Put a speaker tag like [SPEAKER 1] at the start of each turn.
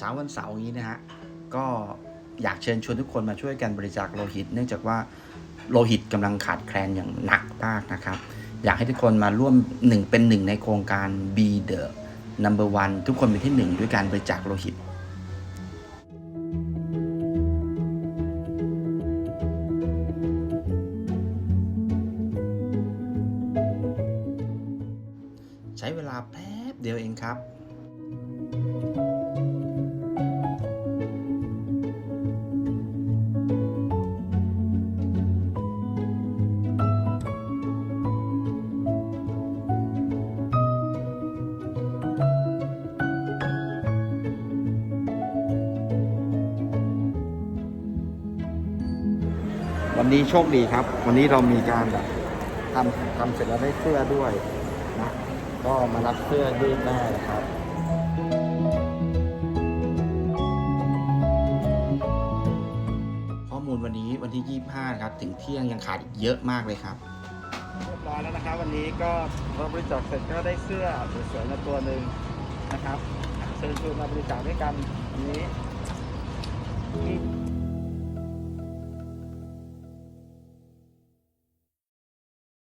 [SPEAKER 1] ช้าวันเสาร์นี้นะฮะก็อยากเชิญชวนทุกคนมาช่วยกันบริจาคโลหิต เนื่องจากว่าโลหิตกำลังขาดแคลนอย่างหนักมากนะครับ อยากให้ทุกคนมาร่วมหนึ่งเป็นหนึ่งในโครงการ Be the Number One ทุกคนเป็นที่หนึ่งด้วยการบริจาคโลหิตใช้เวลาแป๊บเดียวเองครับ วันนี้โชคดีครับ วันนี้เรามีการแบบทำทำเสร็จแล้วได้เสื้อด้วยนะก็มารับเสื้อยืดได้นะครับข้อมูลวันนี้วันที่ 25 ครับ ถึงเที่ยงยังขาดอีกเยอะมากเลยครับ
[SPEAKER 2] เรียบร้อยแล้วนะครับ วันนี้ก็เราบริจาคเสร็จก็ได้เสื้อสวยๆมาตัวหนึ่งนะครับเชิญชวนมาบริจาคด้วยกันวันนี้